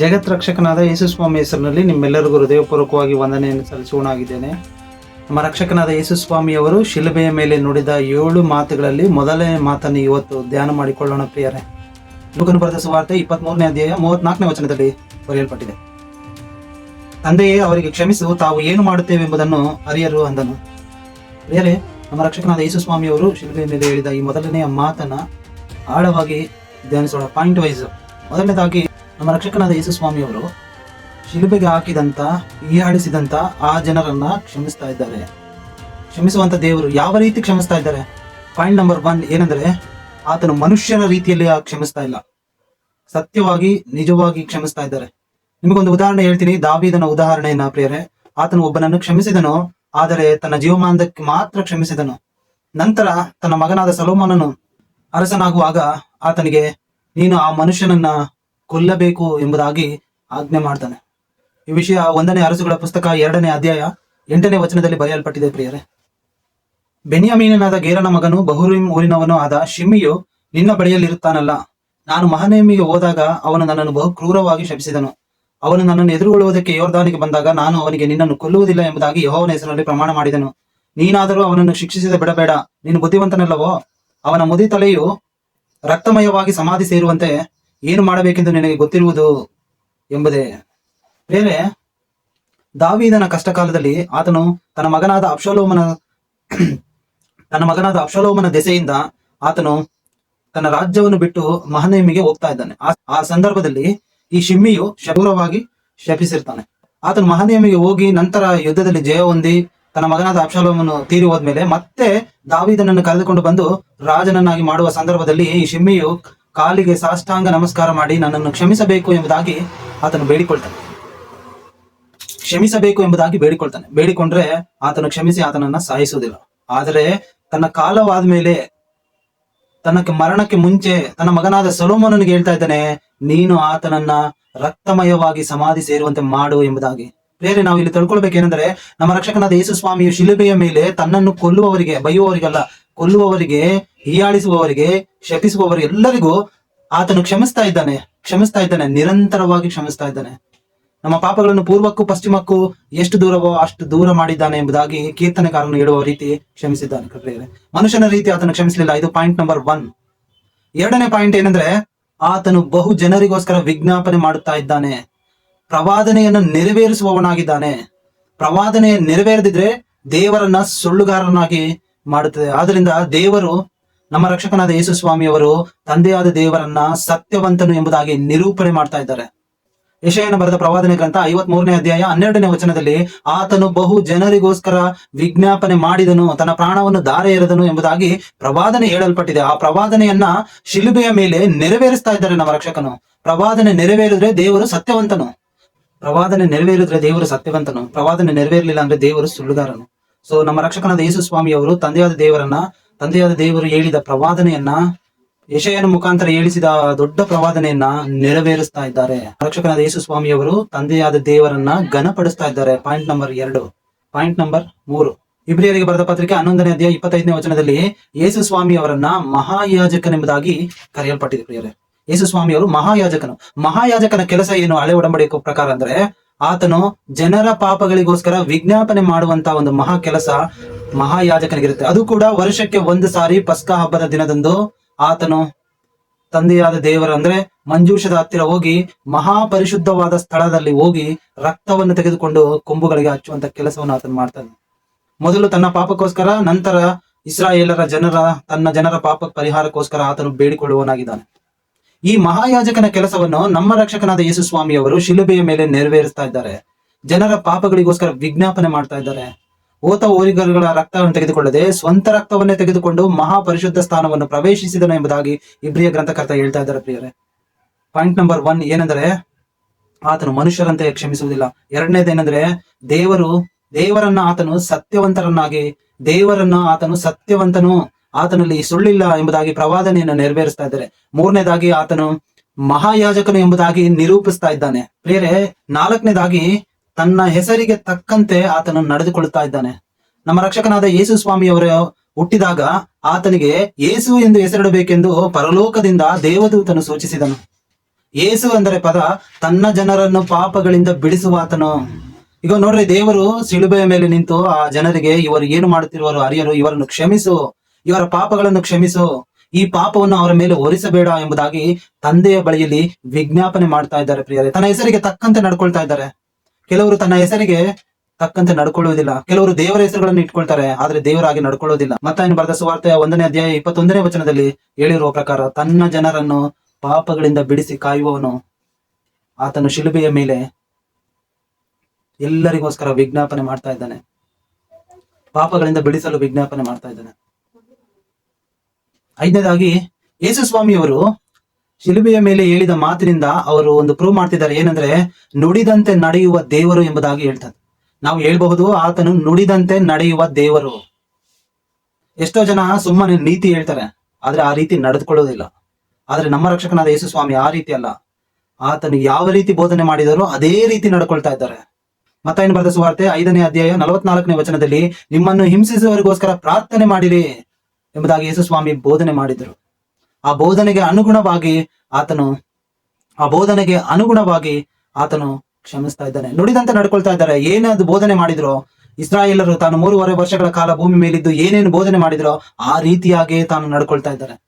ಜಗತ್ ರಕ್ಷಕನಾದ ಯೇಸು ಸ್ವಾಮಿ ಹೆಸರಿನಲ್ಲಿ ನಿಮ್ಮೆಲ್ಲರಿಗೂ ಹೃದಯಪೂರ್ವಕವಾಗಿ ವಂದನೆಯನ್ನು ಸಲ್ಲಿಸೋಣಾಗಿದ್ದೇನೆ ನಮ್ಮ ರಕ್ಷಕನಾದ ಯೇಸು ಸ್ವಾಮಿಯವರು ಶಿಲುಬೆಯ ಮೇಲೆ ನುಡಿದ ಏಳು ಮಾತುಗಳಲ್ಲಿ ಮೊದಲನೇ ಮಾತನ್ನು ಇವತ್ತು ಧ್ಯಾನ ಮಾಡಿಕೊಳ್ಳೋಣ ಪ್ರಿಯರೇ. ಲೋಕನು ಬರೆದ ಸುವಾರ್ತೆ ಇಪ್ಪತ್ಮೂರನೇ ಅಧ್ಯಾಯ ಮೂವತ್ನಾಲ್ಕನೇ ವಚನದಲ್ಲಿ ಬರೆಯಲ್ಪಟ್ಟಿದೆ. ತಂದೆಯೇ, ಅವರಿಗೆ ಕ್ಷಮಿಸು ತಾವು ಏನು ಮಾಡುತ್ತೇವೆ ಎಂಬುದನ್ನು ಅರಿಯರು ಅಂದನು. ಪ್ರಿಯರೇ, ನಮ್ಮ ರಕ್ಷಕನಾದ ಯೇಸು ಸ್ವಾಮಿಯವರು ಶಿಲುಬೆಯ ಮೇಲೆ ಹೇಳಿದ ಈ ಮೊದಲನೆಯ ಮಾತನ್ನು ಆಳವಾಗಿ ಧ್ಯಾನಿಸೋಣ. ಪಾಯಿಂಟ್ ವೈಸ್ ಮೊದಲನೇದಾಗಿ ನಮ್ಮ ರಕ್ಷಕನಾದ ಯೇಸು ಸ್ವಾಮಿಯವರು ಶಿಲುಬೆಗೆ ಹಾಕಿದಂತ ಹೀಯಾಡಿಸಿದಂತ ಆ ಜನರನ್ನ ಕ್ಷಮಿಸ್ತಾ ಇದ್ದಾರೆ. ಕ್ಷಮಿಸುವಂತ ದೇವರು ಯಾವ ರೀತಿ ಕ್ಷಮಿಸ್ತಾ ಇದ್ದಾರೆ? ಪಾಯಿಂಟ್ ನಂಬರ್ ಒನ್ ಏನಂದ್ರೆ, ಆತನು ಮನುಷ್ಯನ ರೀತಿಯಲ್ಲಿ ಕ್ಷಮಿಸ್ತಾ ಇಲ್ಲ. ಸತ್ಯವಾಗಿ, ನಿಜವಾಗಿ ಕ್ಷಮಿಸ್ತಾ ಇದ್ದಾರೆ. ನಿಮಗೊಂದು ಉದಾಹರಣೆ ಹೇಳ್ತೀನಿ. ದಾವಿದನ ಉದಾಹರಣೆಯನ್ನ ಪ್ರಿಯರೇ. ಆತನು ಒಬ್ಬನನ್ನು ಕ್ಷಮಿಸಿದನು, ಆದರೆ ತನ್ನ ಜೀವಮಾನದಕ್ಕೆ ಮಾತ್ರ ಕ್ಷಮಿಸಿದನು. ನಂತರ ತನ್ನ ಮಗನಾದ ಸಲೋಮನನು ಅರಸನಾಗುವಾಗ ಆತನಿಗೆ, ನೀನು ಆ ಮನುಷ್ಯನನ್ನ ಕೊಲ್ಲಬೇಕು ಎಂಬುದಾಗಿ ಆಜ್ಞೆ ಮಾಡ್ತಾನೆ. ಈ ವಿಷಯ ಒಂದನೇ ಅರಸುಗಳ ಪುಸ್ತಕ ಎರಡನೇ ಅಧ್ಯಾಯ ಎಂಟನೇ ವಚನದಲ್ಲಿ ಬರೆಯಲ್ಪಟ್ಟಿದೆ ಪ್ರಿಯರೇ. ಬೆನಿಯಮೀನಾದ ಗೇರನ ಮಗನು ಬಹುರೀಮ್ ಊರಿನವನು ಆದ ಶಿಮ್ಮಿಯು ನಿನ್ನ ಬಳಿಯಲ್ಲಿರುತ್ತಾನಲ್ಲ, ನಾನು ಮಹಾನೇಮಿಗೆ ಹೋದಾಗ ಅವನು ನನ್ನನ್ನು ಬಹು ಕ್ರೂರವಾಗಿ ಶಪಿಸಿದನು. ಅವನು ನನ್ನನ್ನು ಎದುರುಗೊಳ್ಳುವುದಕ್ಕೆ ಯೋರ್ದಾನಿಗೆ ಬಂದಾಗ ನಾನು ಅವನಿಗೆ ನಿನ್ನನ್ನು ಕೊಲ್ಲುವುದಿಲ್ಲ ಎಂಬುದಾಗಿ ಯಹೋವನ ಹೆಸರಲ್ಲಿ ಪ್ರಮಾಣ ಮಾಡಿದನು. ನೀನಾದರೂ ಅವನನ್ನು ಶಿಕ್ಷಿಸದೆ ಬಿಡಬೇಡ, ನೀನು ಬುದ್ಧಿವಂತನಲ್ಲವೋ? ಅವನ ಮುದಿ ತಲೆಯು ರಕ್ತಮಯವಾಗಿ ಸಮಾಧಿ ಸೇರುವಂತೆ ಏನು ಮಾಡಬೇಕೆಂದು ನಿನಗೆ ಗೊತ್ತಿರುವುದು ಎಂಬುದೇ. ಬೇರೆ, ದಾವೀದನ ಕಷ್ಟಕಾಲದಲ್ಲಿ ಆತನು ತನ್ನ ಮಗನಾದ ಅಪ್ಷಲೋಮನ ತನ್ನ ಮಗನಾದ ಅಪ್ಷಲೋಮನ ದೆಸೆಯಿಂದ ಆತನು ತನ್ನ ರಾಜ್ಯವನ್ನು ಬಿಟ್ಟು ಮಹನೇಮಿಗೆ ಹೋಗ್ತಾ ಇದ್ದಾನೆ. ಆ- ಸಂದರ್ಭದಲ್ಲಿ ಈ ಶಿಮ್ಮಿಯು ಶಬೂರವಾಗಿ ಶಪಿಸಿರ್ತಾನೆ. ಆತನು ಮಹನೇಮಿಗೆ ಹೋಗಿ ನಂತರ ಯುದ್ಧದಲ್ಲಿ ಜಯ ಹೊಂದಿ ತನ್ನ ಮಗನಾದ ಅಪ್ಷಲೋಮನ್ನು ತೀರಿ ಹೋದ್ಮೇಲೆ ಮತ್ತೆ ದಾವಿದನನ್ನು ಕರೆದುಕೊಂಡು ಬಂದು ರಾಜನನ್ನಾಗಿ ಮಾಡುವ ಸಂದರ್ಭದಲ್ಲಿ ಈ ಶಿಮ್ಮಿಯು ಕಾಲಿಗೆ ಸಾಷ್ಟಾಂಗ ನಮಸ್ಕಾರ ಮಾಡಿ ನನ್ನನ್ನು ಕ್ಷಮಿಸಬೇಕು ಎಂಬುದಾಗಿ ಆತನು ಬೇಡಿಕೊಳ್ತಾನೆ. ಕ್ಷಮಿಸಬೇಕು ಎಂಬುದಾಗಿ ಬೇಡಿಕೊಳ್ತಾನೆ. ಬೇಡಿಕೊಂಡ್ರೆ ಆತನು ಕ್ಷಮಿಸಿ ಆತನನ್ನ ಸಾಯಿಸುವುದಿಲ್ಲ. ಆದರೆ ತನ್ನ ಕಾಲವಾದ ಮೇಲೆ, ತನ್ನ ಮರಣಕ್ಕೆ ಮುಂಚೆ ತನ್ನ ಮಗನಾದ ಸೊಲೋಮೋನನಿಗೆ ಹೇಳ್ತಾ ಇದ್ದಾನೆ, ನೀನು ಆತನನ್ನ ರಕ್ತಮಯವಾಗಿ ಸಮಾಧಿ ಸೇರುವಂತೆ ಮಾಡು ಎಂಬುದಾಗಿ. ಬೇರೆ ನಾವು ಇಲ್ಲಿ ತಿಳ್ಕೊಳ್ಬೇಕೇನೆಂದ್ರೆ, ನಮ್ಮ ರಕ್ಷಕನಾದ ಯೇಸು ಸ್ವಾಮಿಯು ಶಿಲುಬೆಯ ಮೇಲೆ ತನ್ನನ್ನು ಕೊಲ್ಲುವವರಿಗೆ, ಬೈಯುವವರಿಗಲ್ಲ, ಕೊಲ್ಲುವವರಿಗೆ ಹೀಯಾಳಿಸುವವರಿಗೆ ಶಪಿಸುವವರು ಎಲ್ಲರಿಗೂ ಆತನು ಕ್ಷಮಿಸ್ತಾ ಇದ್ದಾನೆ ಕ್ಷಮಿಸ್ತಾ ಇದ್ದಾನೆ, ನಿರಂತರವಾಗಿ ಕ್ಷಮಿಸ್ತಾ ಇದ್ದಾನೆ. ನಮ್ಮ ಪಾಪಗಳನ್ನು ಪೂರ್ವಕ್ಕೂ ಪಶ್ಚಿಮಕ್ಕೂ ಎಷ್ಟು ದೂರವೋ ಅಷ್ಟು ದೂರ ಮಾಡಿದ್ದಾನೆ ಎಂಬುದಾಗಿ ಕೀರ್ತನೆಕಾರನು ಹೇಳುವ ರೀತಿ ಕ್ಷಮಿಸಿದ್ದಾನೆ ಪ್ರಿಯರೇ. ಮನುಷ್ಯನ ರೀತಿ ಆತನು ಕ್ಷಮಿಸಲಿಲ್ಲ. ಇದು ಪಾಯಿಂಟ್ ನಂಬರ್ ಒನ್ ಎರಡನೇ ಪಾಯಿಂಟ್ ಏನಂದ್ರೆ, ಆತನು ಬಹು ಜನರಿಗೋಸ್ಕರ ವಿಜ್ಞಾಪನೆ ಮಾಡುತ್ತಾ ಇದ್ದಾನೆ. ಪ್ರವಾದನೆಯನ್ನು ನೆರವೇರಿಸುವವನಾಗಿದ್ದಾನೆ. ಪ್ರವಾದನೆ ನೆರವೇರದಿದ್ರೆ ದೇವರನ್ನ ಸುಳ್ಳುಗಾರನಾಗಿ ಮಾಡುತ್ತದೆ. ಆದ್ರಿಂದ ದೇವರು ನಮ್ಮ ರಕ್ಷಕನಾದ ಯೇಸು ಸ್ವಾಮಿಯವರು ತಂದೆಯಾದ ದೇವರನ್ನ ಸತ್ಯವಂತನು ಎಂಬುದಾಗಿ ನಿರೂಪಣೆ ಮಾಡ್ತಾ ಇದ್ದಾರೆ. ಯಶಯನ ಬರೆದ ಪ್ರವಾದನೆ ಗ್ರಂಥ ಐವತ್ ಮೂರನೇ ಅಧ್ಯಾಯ ಹನ್ನೆರಡನೇ ವಚನದಲ್ಲಿ, ಆತನು ಬಹು ಜನರಿಗೋಸ್ಕರ ವಿಜ್ಞಾಪನೆ ಮಾಡಿದನು, ತನ್ನ ಪ್ರಾಣವನ್ನು ಧಾರೆ ಎರೆದನು ಎಂಬುದಾಗಿ ಪ್ರವಾದನೆ ಹೇಳಲ್ಪಟ್ಟಿದೆ. ಆ ಪ್ರವಾದನೆಯನ್ನ ಶಿಲುಬೆಯ ಮೇಲೆ ನೆರವೇರಿಸ್ತಾ ಇದ್ದಾರೆ ನಮ್ಮ ರಕ್ಷಕನು. ಪ್ರವಾದನೆ ನೆರವೇರಿದ್ರೆ ದೇವರು ಸತ್ಯವಂತನು. ಪ್ರವಾದನೆ ನೆರವೇರಿದ್ರೆ ದೇವರು ಸತ್ಯವಂತನು. ಪ್ರವಾದನೆ ನೆರವೇರಲಿಲ್ಲ ಅಂದ್ರೆ ದೇವರು ಸುಳ್ಳುಗಾರನು. ಸೊ ನಮ್ಮ ರಕ್ಷಕನಾದ ಯೇಸು ಸ್ವಾಮಿಯವರು ತಂದೆಯಾದ ದೇವರನ್ನ ತಂದೆಯಾದ ದೇವರು ಹೇಳಿದ ಪ್ರವಾದನೆಯನ್ನ, ಯಶಯನ ಮುಖಾಂತರ ಹೇಳಿಸಿದ ದೊಡ್ಡ ಪ್ರವಾದನೆಯನ್ನ ನೆರವೇರಿಸ್ತಾ ಇದ್ದಾರೆ. ರಕ್ಷಕನಾದ ಯೇಸು ಸ್ವಾಮಿಯವರು ತಂದೆಯಾದ ದೇವರನ್ನ ಘನಪಡಿಸ್ತಾ ಇದ್ದಾರೆ. ಪಾಯಿಂಟ್ ನಂಬರ್ ಎರಡು. ಪಾಯಿಂಟ್ ನಂಬರ್ ಮೂರು. ಇಬ್ರಿಯರಿಗೆ ಬರೆದ ಪತ್ರಿಕೆ ಹನ್ನೊಂದನೇ ಅಧ್ಯಾಯ ಇಪ್ಪತ್ತೈದನೇ ವಚನದಲ್ಲಿ ಯೇಸು ಸ್ವಾಮಿ ಅವರನ್ನ ಮಹಾಯಾಜಕನೆಂಬುದಾಗಿ ಕರೆಯಲ್ಪಟ್ಟಿದೆ ಪ್ರಿಯರೇ. ಯೇಸು ಸ್ವಾಮಿಯವರು ಮಹಾಯಾಜಕನು. ಮಹಾಯಾಜಕನ ಕೆಲಸ ಏನು? ಹಳೆ ಒಡಂಬಡಿಕೆ ಪ್ರಕಾರ ಅಂದ್ರೆ ಆತನು ಜನರ ಪಾಪಗಳಿಗೋಸ್ಕರ ವಿಜ್ಞಾಪನೆ ಮಾಡುವಂತ ಒಂದು ಮಹಾ ಕೆಲಸ ಮಹಾಯಾಜಕನಿಗಿರುತ್ತೆ. ಅದು ಕೂಡ ವರ್ಷಕ್ಕೆ ಒಂದು ಸಾರಿ ಪಸ್ಕ ಹಬ್ಬದ ದಿನದಂದು ಆತನು ತಂದೆಯಾದ ದೇವರ ಅಂದ್ರೆ ಮಂಜೂಷದ ಹತ್ತಿರ ಹೋಗಿ ಮಹಾಪರಿಶುದ್ಧವಾದ ಸ್ಥಳದಲ್ಲಿ ಹೋಗಿ ರಕ್ತವನ್ನು ತೆಗೆದುಕೊಂಡು ಕೊಂಬುಗಳಿಗೆ ಹಚ್ಚುವಂತ ಕೆಲಸವನ್ನು ಆತನು ಮಾಡ್ತಾನೆ. ಮೊದಲು ತನ್ನ ಪಾಪಕ್ಕೋಸ್ಕರ, ನಂತರ ಇಸ್ರಾಯೇಲರ ಜನರ, ತನ್ನ ಜನರ ಪಾಪ ಪರಿಹಾರಕ್ಕೋಸ್ಕರ ಆತನು ಬೇಡಿಕೊಳ್ಳುವನಾಗಿದ್ದಾನೆ ಈ ಮಹಾಯಾಜಕನ ಕೆಲಸವನ್ನು ನಮ್ಮ ರಕ್ಷಕನಾದ ಯೇಸು ಸ್ವಾಮಿಯವರು ಶಿಲುಬೆಯ ಮೇಲೆ ನೆರವೇರಿಸ್ತಾ ಇದ್ದಾರೆ. ಜನರ ಪಾಪಗಳಿಗೋಸ್ಕರ ವಿಜ್ಞಾಪನೆ ಮಾಡ್ತಾ ಇದ್ದಾರೆ. ಓತ ಓರಿಗರುಗಳ ರಕ್ತವನ್ನು ತೆಗೆದುಕೊಳ್ಳದೆ ಸ್ವಂತ ರಕ್ತವನ್ನೇ ತೆಗೆದುಕೊಂಡು ಮಹಾಪರಿಶುದ್ಧ ಸ್ಥಾನವನ್ನು ಪ್ರವೇಶಿಸಿದನು ಎಂಬುದಾಗಿ ಇಬ್ರಿಯ ಗ್ರಂಥಕರ್ತ ಹೇಳ್ತಾ ಇದ್ದಾರೆ ಪ್ರಿಯರೇ. ಪಾಯಿಂಟ್ ನಂಬರ್ ಒನ್ ಏನಂದ್ರೆ, ಆತನು ಮನುಷ್ಯರಂತೆ ಕ್ಷಮಿಸುವುದಿಲ್ಲ. ಎರಡನೇದೇನೆಂದ್ರೆ ದೇವರು, ದೇವರನ್ನ ಆತನು ಸತ್ಯವಂತರನ್ನಾಗಿ, ದೇವರನ್ನ ಆತನು ಸತ್ಯವಂತನು, ಆತನಲ್ಲಿ ಸುಳ್ಳಿಲ್ಲ ಎಂಬುದಾಗಿ ಪ್ರವಾದನೆಯನ್ನು ನೆರವೇರಿಸ್ತಾ ಇದ್ದಾರೆ. ಮೂರನೇದಾಗಿ ಆತನು ಮಹಾಯಾಜಕನು ಎಂಬುದಾಗಿ ನಿರೂಪಿಸ್ತಾ ಇದ್ದಾನೆ. ಪ್ರಿಯರೇ, ನಾಲ್ಕನೇದಾಗಿ ತನ್ನ ಹೆಸರಿಗೆ ತಕ್ಕಂತೆ ಆತನು ನಡೆದುಕೊಳ್ಳುತ್ತಾ ಇದ್ದಾನೆ. ನಮ್ಮ ರಕ್ಷಕನಾದ ಯೇಸು ಸ್ವಾಮಿಯವರು ಹುಟ್ಟಿದಾಗ ಆತನಿಗೆ ಯೇಸು ಎಂದು ಹೆಸರಿಡಬೇಕೆಂದು ಪರಲೋಕದಿಂದ ದೇವದೂತನು ಸೂಚಿಸಿದನು. ಯೇಸು ಅಂದರೆ ಪದ, ತನ್ನ ಜನರನ್ನು ಪಾಪಗಳಿಂದ ಬಿಡಿಸುವ ಆತನು. ಈಗ ನೋಡ್ರಿ, ದೇವರು ಸಿಳುಬೆಯ ಮೇಲೆ ನಿಂತು ಆ ಜನರಿಗೆ ಇವರು ಏನು ಮಾಡುತ್ತಿರುವರು ಅರಿಯರು, ಇವರನ್ನು ಕ್ಷಮಿಸು, ಇವರ ಪಾಪಗಳನ್ನು ಕ್ಷಮಿಸು, ಈ ಪಾಪವನ್ನು ಅವರ ಮೇಲೆ ಹೊರಿಸಬೇಡ ಎಂಬುದಾಗಿ ತಂದೆಯ ಬಳಿಯಲ್ಲಿ ವಿಜ್ಞಾಪನೆ ಮಾಡ್ತಾ ಇದ್ದಾರೆ ಪ್ರಿಯರೇ. ತನ್ನ ಹೆಸರಿಗೆ ತಕ್ಕಂತೆ ನಡ್ಕೊಳ್ತಾ ಇದ್ದಾರೆ. ಕೆಲವರು ತನ್ನ ಹೆಸರಿಗೆ ತಕ್ಕಂತೆ ನಡ್ಕೊಳ್ಳುವುದಿಲ್ಲ. ಕೆಲವರು ದೇವರ ಹೆಸರುಗಳನ್ನು ಇಟ್ಕೊಳ್ತಾರೆ, ಆದ್ರೆ ದೇವರಾಗಿ ನಡ್ಕೊಳ್ಳೋದಿಲ್ಲ ಮತ್ತೆ ಬರೆದ ಸುವಾರ್ತೆ ಒಂದನೇ ಅಧ್ಯಾಯ ಇಪ್ಪತ್ತೊಂದನೇ ವಚನದಲ್ಲಿ ಹೇಳಿರುವ ಪ್ರಕಾರ, ತನ್ನ ಜನರನ್ನು ಪಾಪಗಳಿಂದ ಬಿಡಿಸಿ ಕಾಯುವವನು ಆತನು ಶಿಲುಬೆಯ ಮೇಲೆ ಎಲ್ಲರಿಗೋಸ್ಕರ ವಿಜ್ಞಾಪನೆ ಮಾಡ್ತಾ ಇದ್ದಾನೆ. ಪಾಪಗಳಿಂದ ಬಿಡಿಸಲು ವಿಜ್ಞಾಪನೆ ಮಾಡ್ತಾ ಇದ್ದಾನೆ. ಐದನೇದಾಗಿ, ಯೇಸು ಸ್ವಾಮಿಯವರು ಶಿಲುಬೆಯ ಮೇಲೆ ಹೇಳಿದ ಮಾತಿನಿಂದ ಅವರು ಒಂದು ಪ್ರೂವ್ ಮಾಡ್ತಿದ್ದಾರೆ ಏನಂದ್ರೆ, ನುಡಿದಂತೆ ನಡೆಯುವ ದೇವರು ಎಂಬುದಾಗಿ ಹೇಳ್ತಾರೆ ನಾವು ಹೇಳ್ಬಹುದು, ಆತನು ನುಡಿದಂತೆ ನಡೆಯುವ ದೇವರು. ಎಷ್ಟೋ ಜನ ಸುಮ್ಮನೆ ನೀತಿ ಹೇಳ್ತಾರೆ, ಆದ್ರೆ ಆ ರೀತಿ ನಡೆದುಕೊಳ್ಳೋದಿಲ್ಲ. ಆದ್ರೆ ನಮ್ಮ ರಕ್ಷಕನಾದ ಯೇಸು ಸ್ವಾಮಿ ಆ ರೀತಿ ಅಲ್ಲ. ಆತನು ಯಾವ ರೀತಿ ಬೋಧನೆ ಮಾಡಿದರೋ ಅದೇ ರೀತಿ ನಡ್ಕೊಳ್ತಾ ಇದ್ದಾರೆ. ಮತ್ತಾಯನು ಬರೆದ ಸುವಾರ್ತೆ ಐದನೇ ಅಧ್ಯಾಯ ನಲವತ್ನಾಲ್ಕನೇ ವಚನದಲ್ಲಿ, ನಿಮ್ಮನ್ನು ಹಿಂಸಿಸುವವರಿಗೋಸ್ಕರ ಪ್ರಾರ್ಥನೆ ಮಾಡಿರಿ ಎಂಬುದಾಗಿ ಯೇಸು ಸ್ವಾಮಿ ಬೋಧನೆ ಮಾಡಿದರು. ಆ ಬೋಧನೆಗೆ ಅನುಗುಣವಾಗಿ ಆತನು, ಆ ಬೋಧನೆಗೆ ಅನುಗುಣವಾಗಿ ಆತನು ಕ್ಷಮಿಸ್ತಾ ಇದ್ದಾನೆ. ನುಡಿದಂತೆ ನಡ್ಕೊಳ್ತಾ ಇದ್ದಾರೆ. ಏನಾದ್ರು ಬೋಧನೆ ಮಾಡಿದ್ರು, ಇಸ್ರಾಯೇಲರು ತಾನು ಮೂರುವರೆ ವರ್ಷಗಳ ಕಾಲ ಭೂಮಿ ಮೇಲಿದ್ದು ಏನೇನು ಬೋಧನೆ ಮಾಡಿದ್ರೋ, ಆ ರೀತಿಯಾಗಿ ತಾನು ನಡ್ಕೊಳ್ತಾ ಇದ್ದಾರೆ.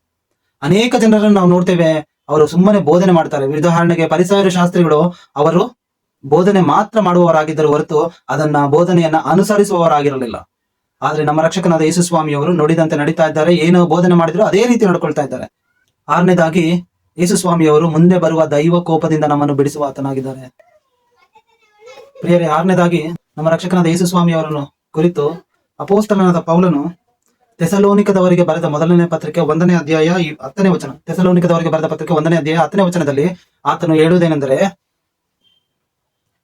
ಅನೇಕ ಜನರನ್ನು ನಾವು ನೋಡ್ತೇವೆ, ಅವರು ಸುಮ್ಮನೆ ಬೋಧನೆ ಮಾಡ್ತಾರೆ. ಉದಾಹರಣೆಗೆ ಪರಿಸರ ಶಾಸ್ತ್ರಿಗಳು ಅವರು ಬೋಧನೆ ಮಾತ್ರ ಮಾಡುವವರಾಗಿದ್ದರು ಹೊರತು ಅದನ್ನ ಬೋಧನೆಯನ್ನ ಅನುಸರಿಸುವವರಾಗಿರಲಿಲ್ಲ. ಆದ್ರೆ ನಮ್ಮ ರಕ್ಷಕನಾದ ಯೇಸು ಸ್ವಾಮಿಯವರು ನುಡಿದಂತೆ ನಡೀತಾ ಇದ್ದಾರೆ, ಏನು ಬೋಧನೆ ಮಾಡಿದ್ರು ಅದೇ ರೀತಿ ನಡ್ಕೊಳ್ತಾ ಇದ್ದಾರೆ. ಆರನೇದಾಗಿ ಯೇಸು ಸ್ವಾಮಿಯವರು ಮುಂದೆ ಬರುವ ದೈವ ಕೋಪದಿಂದ ನಮ್ಮನ್ನು ಬಿಡಿಸುವ ಆತನಾಗಿದ್ದಾರೆ. ಪ್ರಿಯರೇ, ಆರನೇದಾಗಿ ನಮ್ಮ ರಕ್ಷಕನಾದ ಯೇಸು ಸ್ವಾಮಿಯವರನ್ನು ಕುರಿತು ಅಪೋಸ್ತಲನಾದ ಪೌಲನು ತೆಸಲೋನಿಕದವರಿಗೆ ಬರೆದ ಮೊದಲನೇ ಪತ್ರಿಕೆ ಒಂದನೇ ಅಧ್ಯಾಯ ಹತ್ತನೇ ವಚನ ತೆಸಲೋನಿಕದವರಿಗೆ ಬರೆದ ಪತ್ರಿಕೆ ಒಂದನೇ ಅಧ್ಯಾಯ ಹತ್ತನೇ ವಚನದಲ್ಲಿ ಆತನು ಹೇಳುವುದೇನೆಂದರೆ,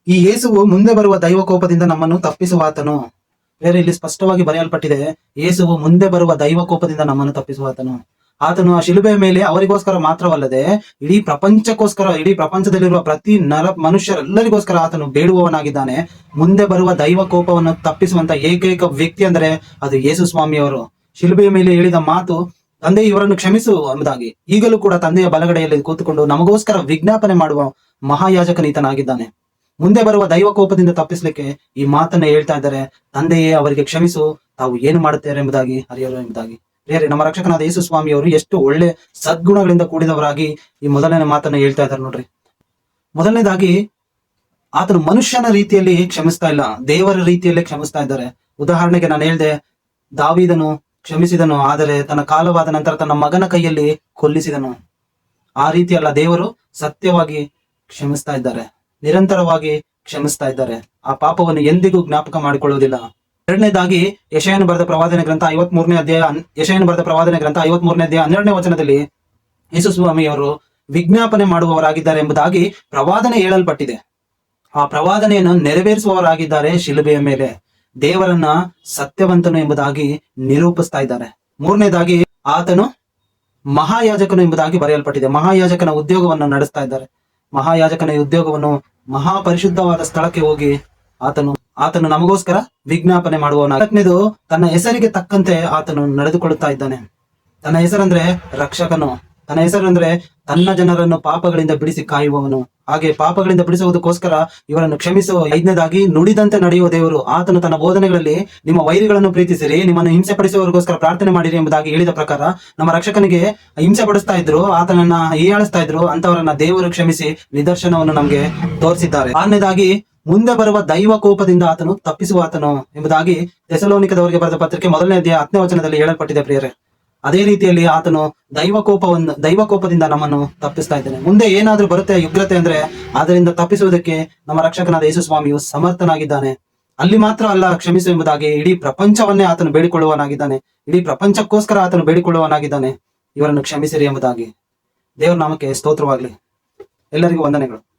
ಈ ಯೇಸುವು ಮುಂದೆ ಬರುವ ದೈವ ಕೋಪದಿಂದ ನಮ್ಮನ್ನು ತಪ್ಪಿಸುವ ಆತನು. ಬೇರೆ ಇಲ್ಲಿ ಸ್ಪಷ್ಟವಾಗಿ ಬರೆಯಲ್ಪಟ್ಟಿದೆ, ಯೇಸುವು ಮುಂದೆ ಬರುವ ದೈವ ಕೋಪದಿಂದ ನಮ್ಮನ್ನು ತಪ್ಪಿಸುವ ಆತನು. ಆತನು ಆ ಶಿಲುಬೆಯ ಮೇಲೆ ಅವರಿಗೋಸ್ಕರ ಮಾತ್ರವಲ್ಲದೆ, ಇಡೀ ಪ್ರಪಂಚಕ್ಕೋಸ್ಕರ, ಇಡೀ ಪ್ರಪಂಚದಲ್ಲಿರುವ ಪ್ರತಿ ನರ ಮನುಷ್ಯರೆಲ್ಲರಿಗೋಸ್ಕರ ಆತನು ಬೇಡುವವನಾಗಿದ್ದಾನೆ. ಮುಂದೆ ಬರುವ ದೈವ ಕೋಪವನ್ನು ತಪ್ಪಿಸುವಂತ ಏಕೈಕ ವ್ಯಕ್ತಿ ಅಂದರೆ ಅದು ಯೇಸು ಸ್ವಾಮಿಯವರು. ಶಿಲುಬೆಯ ಮೇಲೆ ಹೇಳಿದ ಮಾತು, ತಂದೆ, ಇವರನ್ನು ಕ್ಷಮಿಸು ಎಂಬುದಾಗಿ. ಈಗಲೂ ಕೂಡ ತಂದೆಯ ಬಲಗಡೆಯಲ್ಲಿ ಕೂತುಕೊಂಡು ನಮಗೋಸ್ಕರ ವಿಜ್ಞಾಪನೆ ಮಾಡುವ ಮಹಾಯಾಜಕನೀತನಾಗಿದ್ದಾನೆ ಮುಂದೆ ಬರುವ ದೈವ ಕೋಪದಿಂದ ತಪ್ಪಿಸ್ಲಿಕ್ಕೆ ಈ ಮಾತನ್ನ ಹೇಳ್ತಾ ಇದ್ದಾರೆ. ತಂದೆಯೇ ಅವರಿಗೆ ಕ್ಷಮಿಸು, ತಾವು ಏನು ಮಾಡುತ್ತಾರೆ ಎಂಬುದಾಗಿ ಅರಿಯರು ಎಂಬುದಾಗಿ. ಬೇರೆ ನಮ್ಮ ರಕ್ಷಕನಾದ ಯೇಸು ಸ್ವಾಮಿಯವರು ಎಷ್ಟು ಒಳ್ಳೆ ಸದ್ಗುಣಗಳಿಂದ ಕೂಡಿದವರಾಗಿ ಈ ಮೊದಲನೇ ಮಾತನ್ನ ಹೇಳ್ತಾ ಇದ್ದಾರೆ ನೋಡ್ರಿ. ಮೊದಲನೇದಾಗಿ, ಆತನು ಮನುಷ್ಯನ ರೀತಿಯಲ್ಲಿ ಕ್ಷಮಿಸ್ತಾ ಇಲ್ಲ, ದೇವರ ರೀತಿಯಲ್ಲೇ ಕ್ಷಮಿಸ್ತಾ ಇದ್ದಾರೆ. ಉದಾಹರಣೆಗೆ ನಾನು ಹೇಳ್ದೆ, ದಾವಿದನು ಕ್ಷಮಿಸಿದನು, ಆದರೆ ತನ್ನ ಕಾಲವಾದ ನಂತರ ತನ್ನ ಮಗನ ಕೈಯಲ್ಲಿ ಕೊಲ್ಲಿಸಿದನು. ಆ ರೀತಿಯಲ್ಲ ದೇವರು ಸತ್ಯವಾಗಿ ಕ್ಷಮಿಸ್ತಾ ಇದ್ದಾರೆ. ನಿರಂತರವಾಗಿ ಕ್ಷಮಿಸ್ತಾ ಇದ್ದಾರೆ. ಆ ಪಾಪವನ್ನು ಎಂದಿಗೂ ಜ್ಞಾಪಕ ಮಾಡಿಕೊಳ್ಳುವುದಿಲ್ಲ. ಎರಡನೇದಾಗಿ, ಯಶಯನ ಬರೆದ ಪ್ರವಾದನೆ ಗ್ರಂಥ ಐವತ್ ಮೂರನೇ ಅಧ್ಯಾಯ ಯಶಯನ ಬರೆದ ಪ್ರವಾದನೆ ಗ್ರಂಥ ಐವತ್ ಮೂರನೇ ಅಧ್ಯಾಯ ಹನ್ನೆರಡನೇ ವಚನದಲ್ಲಿ ಯೇಸು ಸ್ವಾಮಿಯವರು ವಿಜ್ಞಾಪನೆ ಮಾಡುವವರಾಗಿದ್ದಾರೆ ಎಂಬುದಾಗಿ ಪ್ರವಾದನೆ ಹೇಳಲ್ಪಟ್ಟಿದೆ. ಆ ಪ್ರವಾದನೆಯನ್ನು ನೆರವೇರಿಸುವವರಾಗಿದ್ದಾರೆ ಶಿಲುಬೆಯ ಮೇಲೆ. ದೇವರನ್ನ ಸತ್ಯವಂತನು ಎಂಬುದಾಗಿ ನಿರೂಪಿಸ್ತಾ ಇದ್ದಾರೆ. ಮೂರನೇದಾಗಿ, ಆತನು ಮಹಾಯಾಜಕನು ಎಂಬುದಾಗಿ ಬರೆಯಲ್ಪಟ್ಟಿದೆ. ಮಹಾಯಾಜಕನ ಉದ್ಯೋಗವನ್ನು ನಡೆಸ್ತಾ ಇದ್ದಾರೆ. ಮಹಾಯಾಜಕನ ಉದ್ಯೋಗವನ್ನು ಮಹಾಪರಿಶುದ್ಧವಾದ ಸ್ಥಳಕ್ಕೆ ಹೋಗಿ ಆತನು ಆತನು ನಮಗೋಸ್ಕರ ವಿಜ್ಞಾಪನೆ ಮಾಡುವ ನಾಲ್ಕನೇದು ತನ್ನ ಹೆಸರಿಗೆ ತಕ್ಕಂತೆ ಆತನು ನಡೆದುಕೊಳ್ಳುತ್ತಾ ಇದ್ದಾನೆ. ತನ್ನ ಹೆಸರಂದ್ರೆ ರಕ್ಷಕನು. ತನ್ನ ಹೆಸರಂದ್ರೆ ತನ್ನ ಜನರನ್ನು ಪಾಪಗಳಿಂದ ಬಿಡಿಸಿ ಕಾಯುವವನು. ಹಾಗೆ ಪಾಪಗಳಿಂದ ಬಿಡಿಸುವುದಕ್ಕೋಸ್ಕರ ಇವರನ್ನು ಕ್ಷಮಿಸುವ ಐದನೇದಾಗಿ ನುಡಿದಂತೆ ನಡೆಯುವ ದೇವರು. ಆತನು ತನ್ನ ಬೋಧನೆಗಳಲ್ಲಿ ನಿಮ್ಮ ವೈರಿಗಳನ್ನು ಪ್ರೀತಿಸಿರಿ, ನಿಮ್ಮನ್ನು ಹಿಂಸೆ ಪಡಿಸುವವರಿಗೋಸ್ಕರ ಪ್ರಾರ್ಥನೆ ಮಾಡಿರಿ ಎಂಬುದಾಗಿ ಹೇಳಿದ ಪ್ರಕಾರ ನಮ್ಮ ರಕ್ಷಕನಿಗೆ ಹಿಂಸೆ ಪಡಿಸ್ತಾ ಇದ್ರು, ಆತನನ್ನ ಹೀಯಾಳಿಸ್ತಾ ಇದ್ರು ಅಂತವರನ್ನ ದೇವರು ಕ್ಷಮಿಸಿ ನಿದರ್ಶನವನ್ನು ನಮಗೆ ತೋರಿಸಿದ್ದಾರೆ. ಆರನೇದಾಗಿ, ಮುಂದೆ ಬರುವ ದೈವ ಕೋಪದಿಂದ ಆತನು ತಪ್ಪಿಸುವ ಆತನು ಎಂಬುದಾಗಿ ದೆಸಲೋನಿಕದವರಿಗೆ ಬರೆದ ಪತ್ರಿಕೆ ಮೊದಲನೇ ಅಧ್ಯಾಯ ಹತ್ತನೇ ವಚನದಲ್ಲಿ ಹೇಳಲ್ಪಟ್ಟಿದೆ ಪ್ರಿಯರೇ. ಅದೇ ರೀತಿಯಲ್ಲಿ ಆತನು ದೈವ ದೈವಕೋಪದಿಂದ ದೈವ ಕೋಪದಿಂದ ನಮ್ಮನ್ನು ತಪ್ಪಿಸ್ತಾ ಇದ್ದಾನೆ. ಮುಂದೆ ಏನಾದ್ರೂ ಬರುತ್ತೆ, ಉಗ್ರತೆ ಅಂದ್ರೆ ಅದರಿಂದ ತಪ್ಪಿಸುವುದಕ್ಕೆ ನಮ್ಮ ರಕ್ಷಕನಾದ ಯೇಸು ಸ್ವಾಮಿಯು ಸಮರ್ಥನಾಗಿದ್ದಾನೆ. ಅಲ್ಲಿ ಮಾತ್ರ ಅಲ್ಲ, ಕ್ಷಮಿಸು ಎಂಬುದಾಗಿ ಇಡೀ ಪ್ರಪಂಚವನ್ನೇ ಆತನು ಬೇಡಿಕೊಳ್ಳುವನಾಗಿದ್ದಾನೆ ಇಡೀ ಪ್ರಪಂಚಕ್ಕೋಸ್ಕರ ಆತನು ಬೇಡಿಕೊಳ್ಳುವನಾಗಿದ್ದಾನೆ ಇವರನ್ನು ಕ್ಷಮಿಸಿರಿ ಎಂಬುದಾಗಿ ದೇವರ ನಾಮಕ್ಕೆ ಸ್ತೋತ್ರವಾಗಲಿ. ಎಲ್ಲರಿಗೂ ವಂದನೆಗಳು.